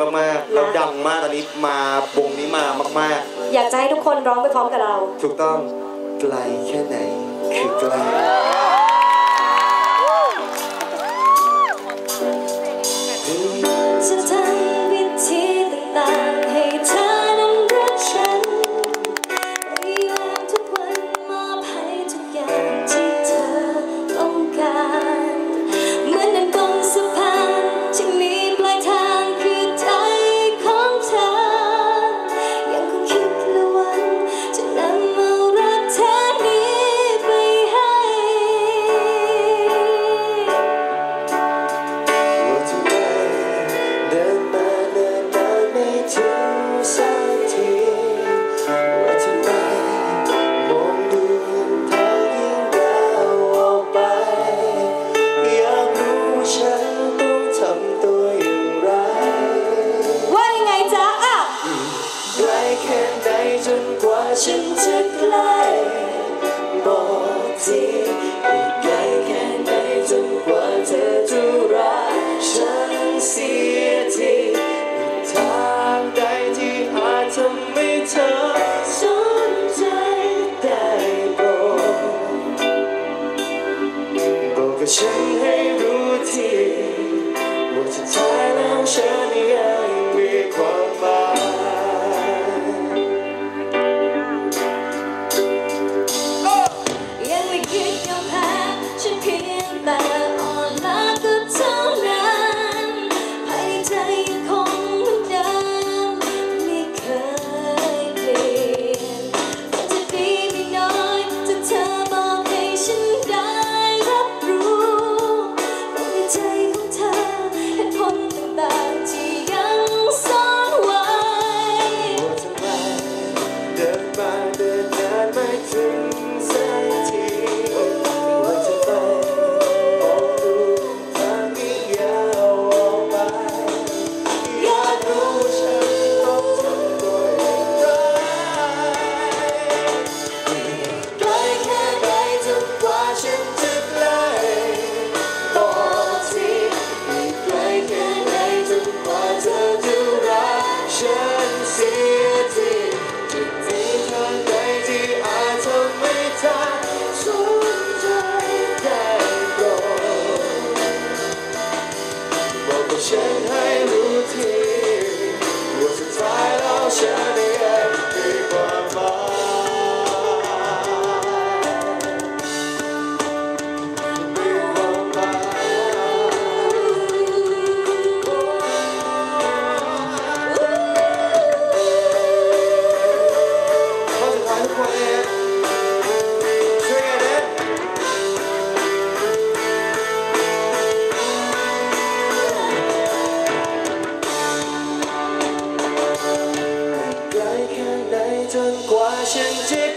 มากมากเราดังมากตอนนี้มาวงนี้มามากอยากจะให้ทุกคนร้องไปพร้อมกับเราถูกต้องไกลแค่ไหนคือไกล ฉันจะใกล้บอกทีอีกไกลแค่ไหนจนกว่าเธอจะรัก Shanghai. Russian